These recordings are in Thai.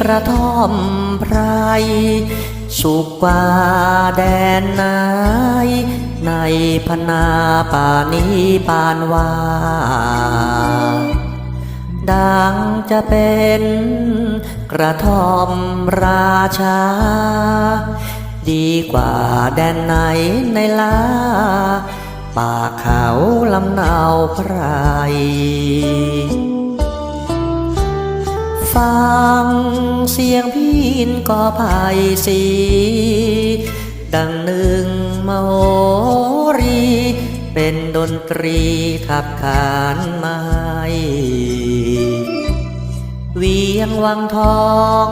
กระท่อมไพรสุขกว่าแดนไหนในพนาป่านี้ปานว่าดังจะเป็นกระท่อมราชา ดีกว่าแดนไหนในลาป่าเขาลำเนาไพร เสียงพินก็ภายสี ดังหนึ่งมโหรี เป็นดนตรีขับขานไม้เวียงวังทอง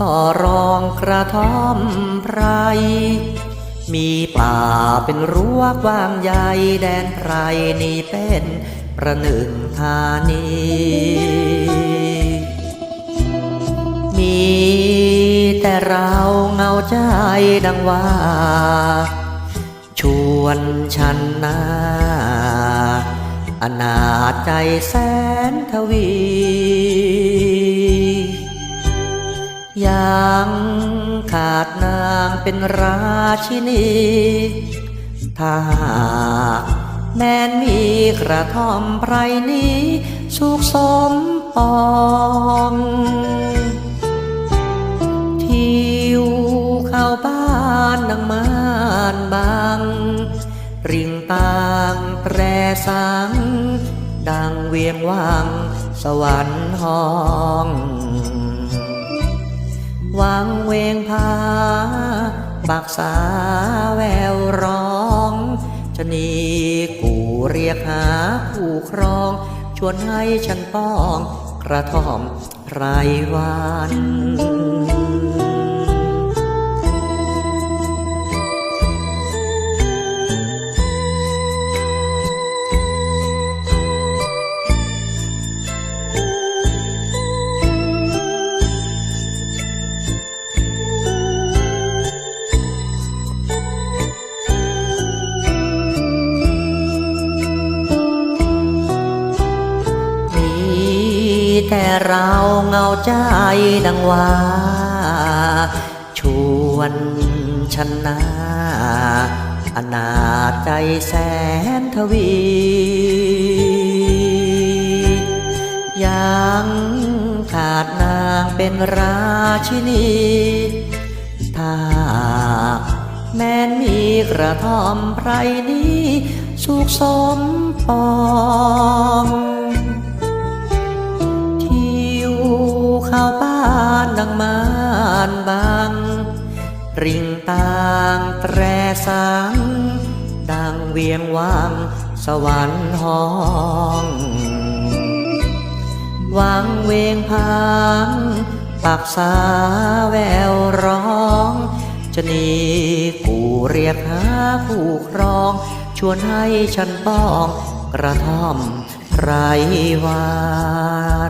ก็ร้องกระท่อมไพร มีป่าเป็นรั้วกว้างใหญ่แดนไพรนี่เป็นประหนึ่งธานี มีแต่เราเงาใจดังว่า ชวนฉันนาอนาจใจแสนทวี ยังขาดนางเป็นราชินี ถ้าแม้นมีกระท่อมไพรนี้ สุขสมปอง ริงต่างแตรสัง ดังเวียงวัง สวรรค์ห้องวังเวงพาปากษาแววร้องชนีกูเรียกหาผู้ครอง ชวนให้ฉันป้องกระท่อมไรวัน แต่เราเงาใจดังว่า ชวนชนะอนาจใจแสนทวี ยังขาดนางเป็นราชินี ถ้าแม้นมีกระท่อมไพรนี้ สุขสมปองานบาง ริงต่างแตรสังดังเวียงวังสวรรค์ห้องวังเวงพังปักษาแววร้อง จะหนีกูเรียกหาผู้ครอง ชวนให้ฉันป้องกระท่อมไรวัน